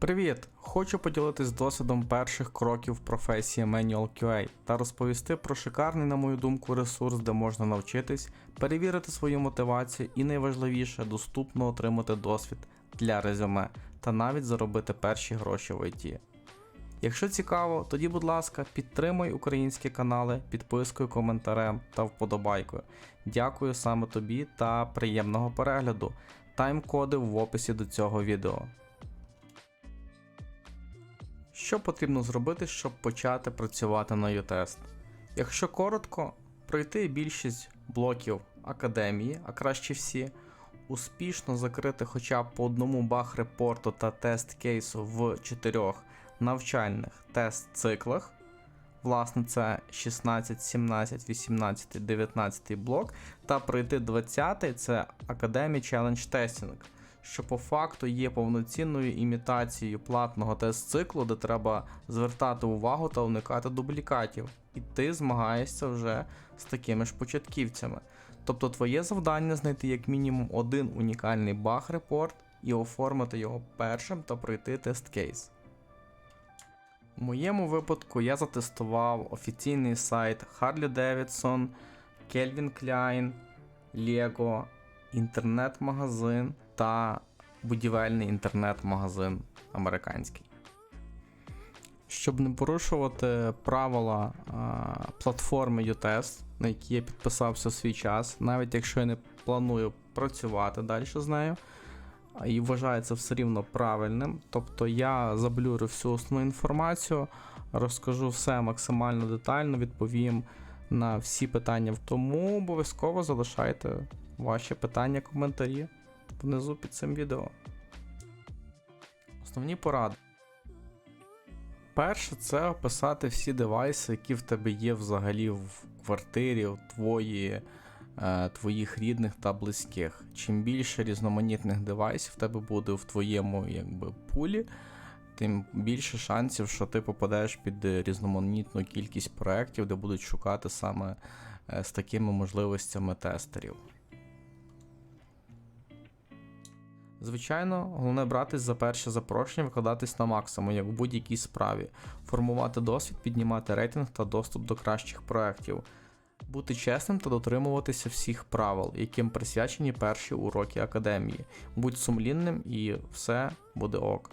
Привіт! Хочу поділитись досвідом перших кроків в професії Manual QA та розповісти про шикарний, на мою думку, ресурс, де можна навчитись, перевірити свою мотивацію і найважливіше доступно отримати досвід для резюме та навіть заробити перші гроші в IT. Якщо цікаво, тоді, будь ласка, підтримуй українські канали підпискою, коментарем та вподобайкою. Дякую саме тобі та приємного перегляду. Тайм-коди в описі до цього відео. Що потрібно зробити, щоб почати працювати на U-Test? Якщо коротко, пройти більшість блоків академії, а краще всі, успішно закрити хоча б по одному баг-репорту та тест кейсу в чотирьох навчальних тест-циклах. Власне, це 16, 17, 18, 19 блок, та пройти 20 це Academy Challenge Testing, що по факту є повноцінною імітацією платного тест-циклу, де треба звертати увагу та уникати дублікатів. І ти змагаєшся вже з такими ж початківцями. Тобто твоє завдання знайти як мінімум один унікальний баг-репорт і оформити його першим та пройти тест-кейс. У моєму випадку я затестував офіційний сайт Harley Davidson, Calvin Klein, Lego, інтернет-магазин та будівельний інтернет-магазин американський. Щоб не порушувати правила а, платформи UTest, на якій я підписався в свій час, навіть якщо я не планую працювати далі з нею, і вважаю це все рівно правильним. Тобто я заблюрю всю основну інформацію, розкажу все максимально детально, відповім на всі питання. Тому обов'язково залишайте ваші питання, коментарі внизу під цим відео. Основні поради. Перше, це описати всі девайси, які в тебе є взагалі в квартирі, в твої е, твоїх рідних та близьких. Чим більше різноманітних девайсів в тебе буде в твоєму якби, пулі, тим більше шансів, що ти попадеш під різноманітну кількість проєктів, де будуть шукати саме е, з такими можливостями тестерів. Звичайно, головне братись за перше запрошення, викладатись на максимум, як в будь-якій справі, формувати досвід, піднімати рейтинг та доступ до кращих проєктів, бути чесним та дотримуватися всіх правил, яким присвячені перші уроки академії. Будь сумлінним і все буде ок.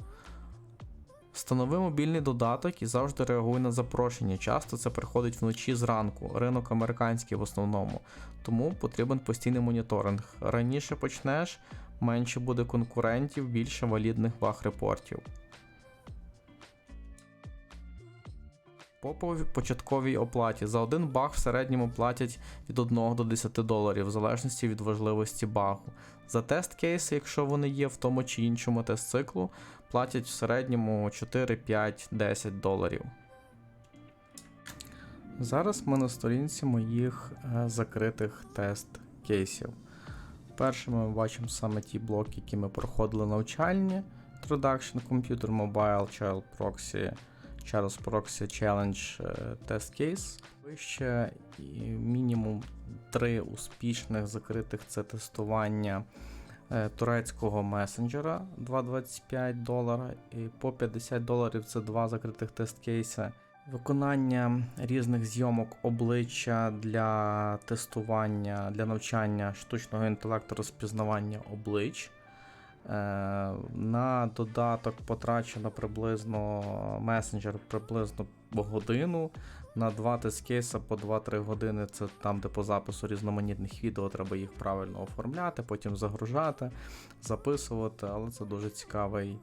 Встанови мобільний додаток і завжди реагуй на запрошення. Часто це приходить вночі зранку, ринок американський в основному, тому потрібен постійний моніторинг. Раніше почнеш, менше буде конкурентів, більше валідних баг-репортів. По початковій оплаті за один баг в середньому платять від 1 до 10 доларів, в залежності від важливості багу. За тест кейси, якщо вони є в тому чи іншому тест-циклу, платять в середньому 4, 5, 10 доларів. Зараз ми на сторінці моїх е, закритих тест-кейсів. Перше ми бачимо саме ті блоки, які ми проходили навчальні. Introduction, Computer, Mobile, Child Proxy, Charles Proxy Challenge е, Test Case. Вище і мінімум три успішних закритих це тестування е, турецького месенджера 2,25 долара. І по 50 доларів це два закритих тест-кейси. Виконання різних зйомок обличчя для тестування, для навчання штучного інтелекту розпізнавання облич. Е, На додаток потрачено приблизно месенджер приблизно годину. На два тест-кейси по 2-3 години це там, де по запису різноманітних відео треба їх правильно оформляти, потім загружати, записувати, але це дуже цікавий,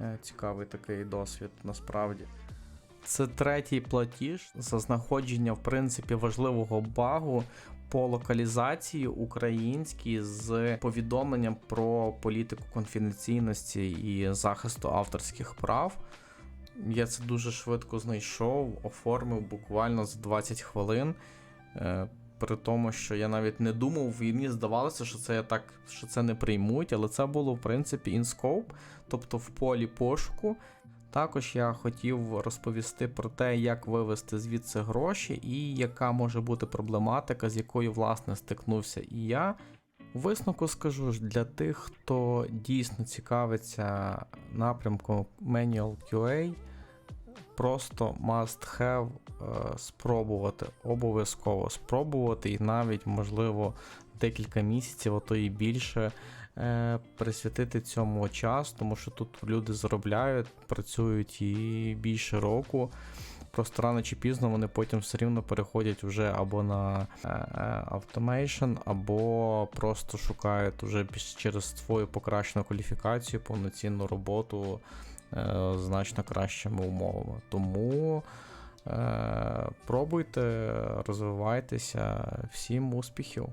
е, цікавий такий досвід насправді. Це третій платіж за знаходження, в принципі, важливого багу по локалізації українській з повідомленням про політику конфіденційності і захисту авторських прав. Я це дуже швидко знайшов, оформив буквально за 20 хвилин. Е, При тому, що я навіть не думав, і мені здавалося, що це я так, що це не приймуть, але це було в принципі scope, тобто в полі пошуку. Також я хотів розповісти про те, як вивести звідси гроші, і яка може бути проблематика, з якою власне стикнувся і я, висновку скажу ж для тих, хто дійсно цікавиться напрямком Manual QA, просто must have е, спробувати, обов'язково спробувати. І навіть, можливо, декілька місяців, а то і більше присвятити цьому час, тому що тут люди заробляють, працюють і більше року. Просто рано чи пізно вони потім все рівно переходять вже або на е, е, automation, або просто шукають піс- через свою покращену кваліфікацію повноцінну роботу е, значно кращими умовами. Тому е, пробуйте, розвивайтеся, всім успіхів!